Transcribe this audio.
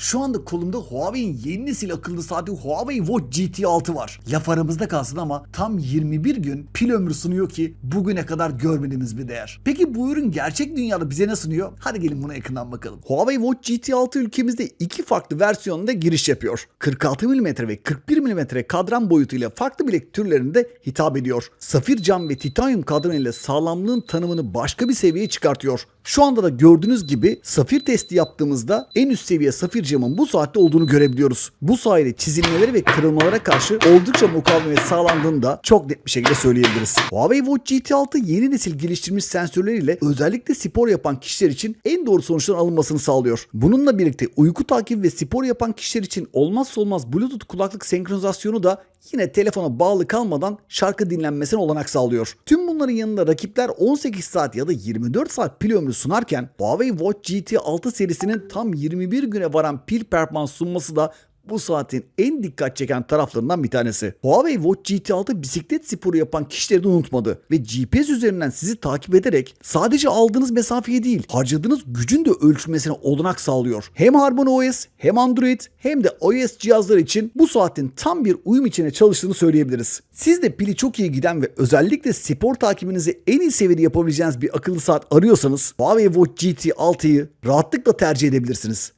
Şu anda kolumda Huawei'in yeni nesil akıllı saati Huawei Watch GT6 var. Laf aramızda kalsın ama tam 21 gün pil ömrü sunuyor ki bugüne kadar görmediğimiz bir değer. Peki bu ürün gerçek dünyada bize ne sunuyor? Hadi gelin buna yakından bakalım. Huawei Watch GT6 ülkemizde iki farklı versiyonunda giriş yapıyor. 46 mm ve 41 mm kadran boyutuyla farklı bilek türlerinde hitap ediyor. Safir cam ve titanyum kadran ile sağlamlığın tanımını başka bir seviyeye çıkartıyor. Şu anda da gördüğünüz gibi safir testi yaptığımızda en üst seviye safir camın bu saatte olduğunu görebiliyoruz. Bu sayede çizilmelere ve kırılmalara karşı oldukça mukavemet sağlandığını da çok net bir şekilde söyleyebiliriz. Huawei Watch GT6 yeni nesil geliştirilmiş sensörleriyle özellikle spor yapan kişiler için en doğru sonuçların alınmasını sağlıyor. Bununla birlikte uyku takibi ve spor yapan kişiler için olmazsa olmaz Bluetooth kulaklık senkronizasyonu da yine telefona bağlı kalmadan şarkı dinlenmesine olanak sağlıyor. Tüm bunların yanında rakipler 18 saat ya da 24 saat pil ömrü sunarken Huawei Watch GT6 serisinin tam 21 güne varan pil performans sunması da bu saatin en dikkat çeken taraflarından bir tanesi. Huawei Watch GT6 bisiklet sporu yapan kişileri de unutmadı ve GPS üzerinden sizi takip ederek sadece aldığınız mesafeye değil harcadığınız gücün de ölçülmesine olanak sağlıyor. Hem HarmonyOS hem Android hem de iOS cihazlar için bu saatin tam bir uyum içine çalıştığını söyleyebiliriz. Siz de pili çok iyi giden ve özellikle spor takibinizi en iyi seviyede yapabileceğiniz bir akıllı saat arıyorsanız Huawei Watch GT6'yı rahatlıkla tercih edebilirsiniz.